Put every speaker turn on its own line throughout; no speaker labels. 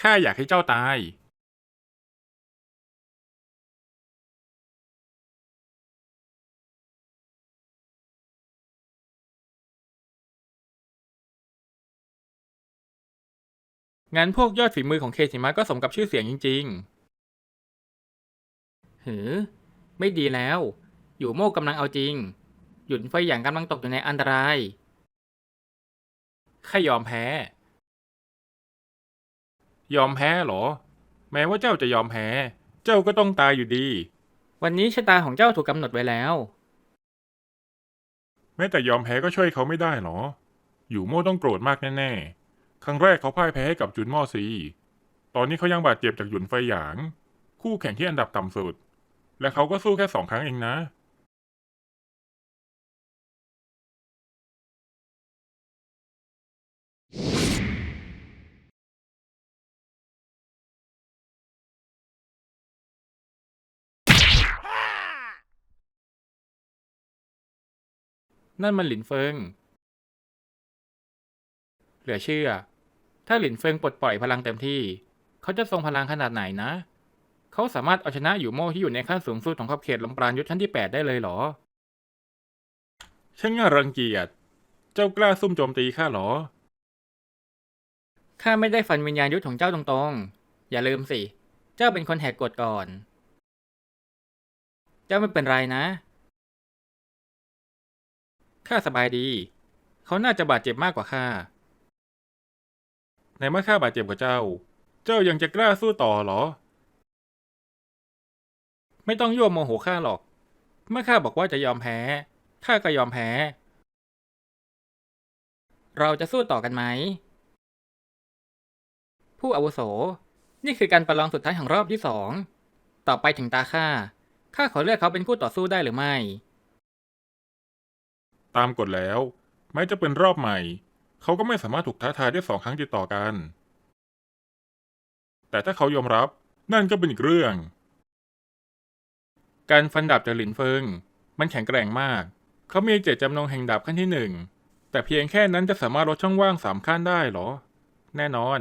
ข้าอยากให้เจ้าตาย งั้นพวกยอดฝีมือของเคสิมะก็สมกับชื่อเสียงจริง ๆ หือ ไม่ดีแล้ว อยู่โม่กำลังเอาจริง หยุนไฟหยางกำลังตกอยู่ในอันตรายข้ายอมแพ้ ยอมแพ้เหรอ แม้ว่าเจ้าจะยอมแพ้ เจ้าก็ต้องตายอยู่ดี วันนี้ชะตาของเจ้าถูกกำหนดไว้แล้ว
แม้แต่ยอมแพ้ก็ช่วยเขาไม่ได้หรอ อยู่โม่ต้องโกรธมากแน่ๆ ครั้งแรกเขาพ่ายแพ้ให้กับจุนม่อซี ตอนนี้เขายังบาดเจ็บจากหยุนไฟหยาง คู่แข่งที่อันดับต่ำสุด และเขาก็สู้แค่สองครั้งเองนะ
นั่นมันหลินเฟิง เหลือเชื่อ ถ้าหลินเฟิงปลดปล่อยพลังเต็มที่ เขาจะทรงพลังขนาดไหนนะ เขาสามารถเอาชนะอยู่โม่ที่อยู่ในขั้นสูงสุดของขอบเขตลมปราณยุทธชั้นที่ 8 ได้เลยเหรอ
ช่างน่ารังเกียจ เจ้ากล้าซุ่มโจมตีข้าเหรอ
ข้าไม่ได้ฟันวิญญาณยุทธของเจ้าตรงๆ อย่าลืมสิ เจ้าเป็นคนแหกกฎก่อน เจ้าไม่เป็นไรนะ ข้าสบายดี เขาน่าจะบาดเจ็บมากกว่าข้า
ในเมื่อข้าบาดเจ็บกว่าเจ้า เจ้ายังจะกล้าสู้ต่อเหรอ
ไม่ต้องยั่วโมโหข้าหรอก เมื่อข้าบอกว่าจะยอมแพ้ ข้าก็ยอมแพ้ เราจะสู้ต่อกันไหม ผู้อาวุโส นี่คือการประลองสุดท้ายของรอบที่สอง ต่อไปถึงตาข้า ข้าขอเลือกเขาเป็นคู่ต่อสู้ได้หรือไม่
ตามกฎแล้ว แม้จะเป็นรอบใหม่ เขาก็ไม่สามารถถูกท้าทายได้สองครั้งติดต่อกัน แต่ถ้าเขายอมรับนั่นก็เป็นอีกเรื่อง
การฟันดาบจากหลินเฟิง มันแข็งแกร่งมาก เขามีเจตจำนงแห่งดาบขั้นที่หนึ่งแต่เพียงแค่นั้นจะสามารถลดช่องว่างสามขั้นได้หรอ แน่นอน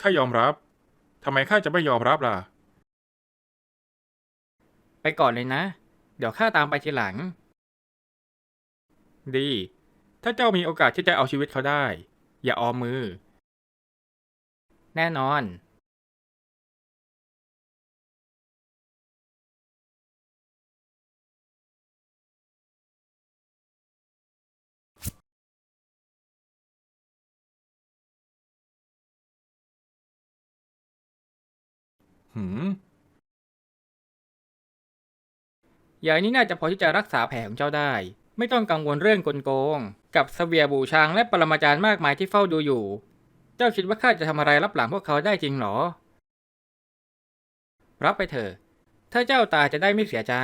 ข้ายอมรับทำไมข้าจะไม่ยอมรับล่ะ ไปก่อนเลยนะ เดี๋ยวข้าตามไปทีหลัง ดี ถ้าเจ้ามีโอกาสที่จะเอาชีวิตเขาได้ อย่าออมมือ แน่นอน
หืม
ยายนี่น่าจะพอที่จะรักษาแผลของเจ้าได้ ไม่ต้องกังวลเรื่องกลโกง กับเสวียบูชางและปรมาจารย์มากมายที่เฝ้าดูอยู่ เจ้าคิดว่าข้าจะทำอะไรรับหลังพวกเขาได้จริงหรอ รับไปเถอะ ถ้าเจ้าตาจะได้ไม่เสียใจ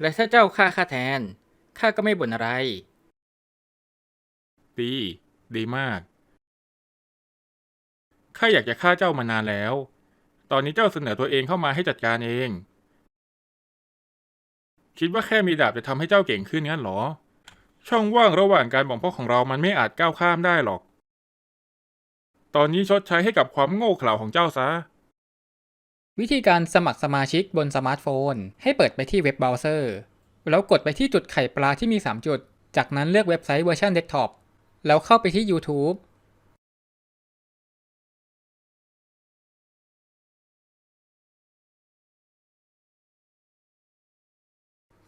และถ้าเจ้าฆ่าข้าแทน ข้าก็ไม่บ่นอะไร
ดี ดีมาก ข้าอยากจะฆ่าเจ้ามานานแล้ว ตอนนี้เจ้าเสนอตัวเองเข้ามาให้จัดการเอง คิดว่าแค่มีดาบจะทำให้เจ้าเก่งขึ้นงั้นหรอ ช่องว่างระหว่างการบ่มเพาะของเรามันไม่อาจก้าวข้ามได้หรอก ตอนนี้ชดใช้ให้กับความโง่เขลาของเจ้าซะ
วิธีการสมัครสมาชิกบนสมาร์ทโฟน ให้เปิดไปที่เว็บเบราว์เซอร์ แล้วกดไปที่จุดไข่ปลาที่มี 3 จุด จากนั้นเลือกเว็บไซต์เวอร์ชันเดสก์ท็อป แล้วเข้าไปที่ YouTube